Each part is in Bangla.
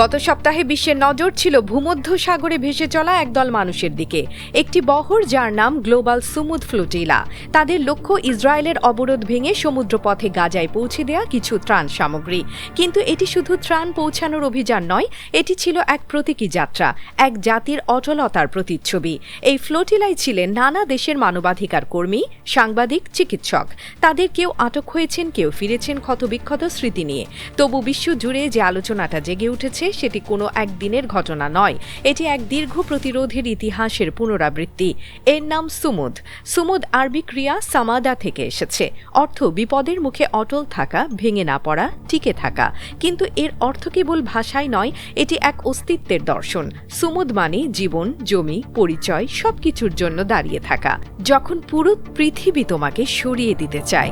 গত সপ্তাহে বিশ্বের নজর ছিল ভূমধ্য সাগরে ভেসে চলা একদল মানুষের দিকে। একটি বহর যার নাম গ্লোবাল সুমুদ ফ্লুটিলা। তাদের লক্ষ্য ইসরায়েলের অবরোধ ভেঙে সমুদ্রপথে গাজায় পৌঁছে দেওয়া কিছু ত্রাণ সামগ্রী। কিন্তু এটি শুধু ত্রাণ পৌঁছানোর অভিযান নয়, এটি ছিল এক প্রতীকী যাত্রা, এক জাতির অটলতার প্রতিচ্ছবি। এই ফ্লোটিলায় ছিলেন নানা দেশের মানবাধিকার কর্মী, সাংবাদিক, চিকিৎসক। তাদের কেউ আটক হয়েছেন, কেউ ফিরেছেন ক্ষতবিক্ষত স্মৃতি নিয়ে। তবু বিশ্ব জুড়ে যে আলোচনাটা জেগে উঠেছে সেটি কোনো একদিনের ঘটনা নয়। এটি এক দীর্ঘ প্রতিরোধের ইতিহাসের পুনরাবৃত্তি। এর নাম সুমুদ। সুমুদ আরবি ক্রিয়া সামাদা থেকে এসেছে। অর্থ, বিপদের মুখে অটল থাকা, ভেঙে না পড়া, টিকে থাকা। কিন্তু এর অর্থ কেবল ভাষায় নয়, এটি এক অস্তিত্বের দর্শন। সুমুদ মানে জীবন, জমি, পরিচয়, সবকিছুর জন্য দাঁড়িয়ে থাকা। যখন পুরো পৃথিবী তোমাকে সরিয়ে দিতে চায়।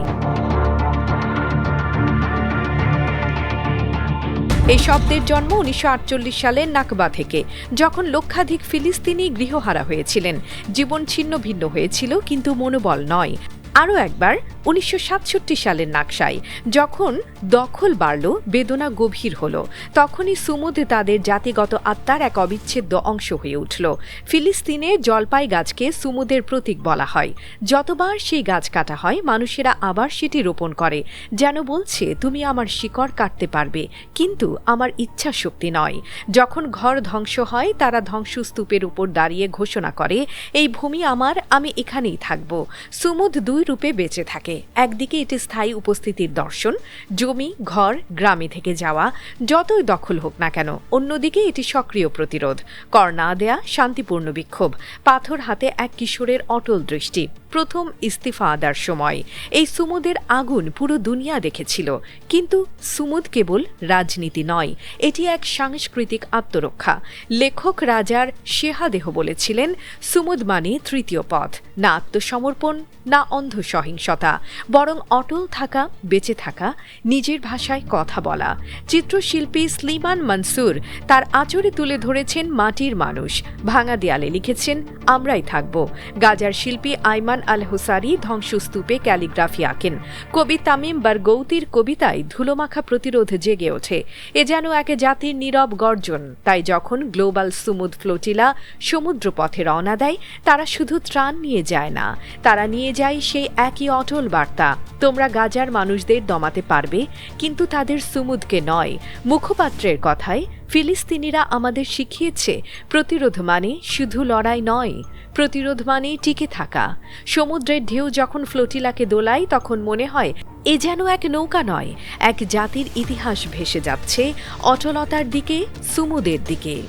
এই শব্দের জন্ম উনিশশো সালের নাকবা থেকে, যখন লক্ষাধিক ফিলিস্তিনি গৃহহারা হয়েছিলেন। জীবন ছিন্ন ভিন্ন হয়েছিল, কিন্তু মনোবল নয়। আরও একবার, উনিশশো সাতষট্টি সালের নাকশায়, যখন দখল বাড়ল, বেদনা গভীর হল, তখনই সুমুদ তাদের জাতিগত আত্মার এক অবিচ্ছেদ্য অংশ হয়ে উঠল। ফিলিস্তিনে জলপাই গাছকে সুমুদের প্রতীক বলা হয়। যতবার সেই গাছ কাটা হয়, মানুষেরা আবার সেটি রোপণ করে, যেন বলছে, তুমি আমার শিকড় কাটতে পারবে, কিন্তু আমার ইচ্ছা শক্তি নয়। যখন ঘর ধ্বংস হয়, তারা ধ্বংসস্তূপের উপর দাঁড়িয়ে ঘোষণা করে, এই ভূমি আমার, আমি এখানেই থাকব। সুমুদ দুই রূপে বেঁচে থাকে। একদিকে এটি স্থায়ী উপস্থিতির দর্শন, জমি, ঘর, গ্রামে থেকে যাওয়া, যতই দখল হোক না কেন। অন্যদিকে এটি সক্রিয় প্রতিরোধ, কর না দেয়া, শান্তিপূর্ণ বিক্ষোভ, পাথর হাতে এক কিশোরের অটল দৃষ্টি, প্রথম ইস্তিফা আদার সময়। এই সুমুদের আগুন পুরো দুনিয়া দেখেছিল। কিন্তু সুমুদ কেবল রাজনীতি নয়, এটি এক সাংস্কৃতিক আত্মরক্ষা। লেখক রাজার শেহাদেহ বলেছিলেন, সুমুদ মানে তৃতীয় পথ, না আত্মসমর্পণ, না অন্ধ সহিংসতা। বরং অটল থাকা, বেঁচে থাকা, নিজের ভাষায় কথা বলা। চিত্রশিল্পী স্লিমান মনসুর তার আচরে তুলে ধরেছেন মাটির মানুষ। ভাঙা দেয়ালে লিখেছেন, আমরাই থাকব। গাজার শিল্পী আইমান আল হুসারি ধ্বংসস্তূপে ক্যালিগ্রাফি আঁকেন। কবি তামিম বারগৌতির কবিতায় ধুলোমাখা প্রতিরোধ জেগে ওঠে। এ যেন এক জাতির নীরব গর্জন। তাই যখন গ্লোবাল সুমুদ ফ্লোটিলা সমুদ্র পথে রওনা দেয়, তারা শুধু ত্রাণ নিয়ে যায় না। তারা নিয়ে যায় সেই একই অটল বার্তা। তোমরা গাজার মানুষদের দমাতে পারবে, কিন্তু তাদের সুমুদকে নয়। মুখপাত্রের কথায়, ফিলিস্তিনিরা আমাদের শিখিয়েছে, প্রতিরোধ মানে শুধু লড়াই নয়, প্রতিরোধ মানে টিকে থাকা। সমুদ্রের ঢেউ যখন ফ্লোটিলাকে দোলায়, তখন মনে হয়, এ যেন এক নৌকা নয়, এক জাতির ইতিহাস ভেসে যাচ্ছে অটলতার দিকে, সুমুদের দিকে।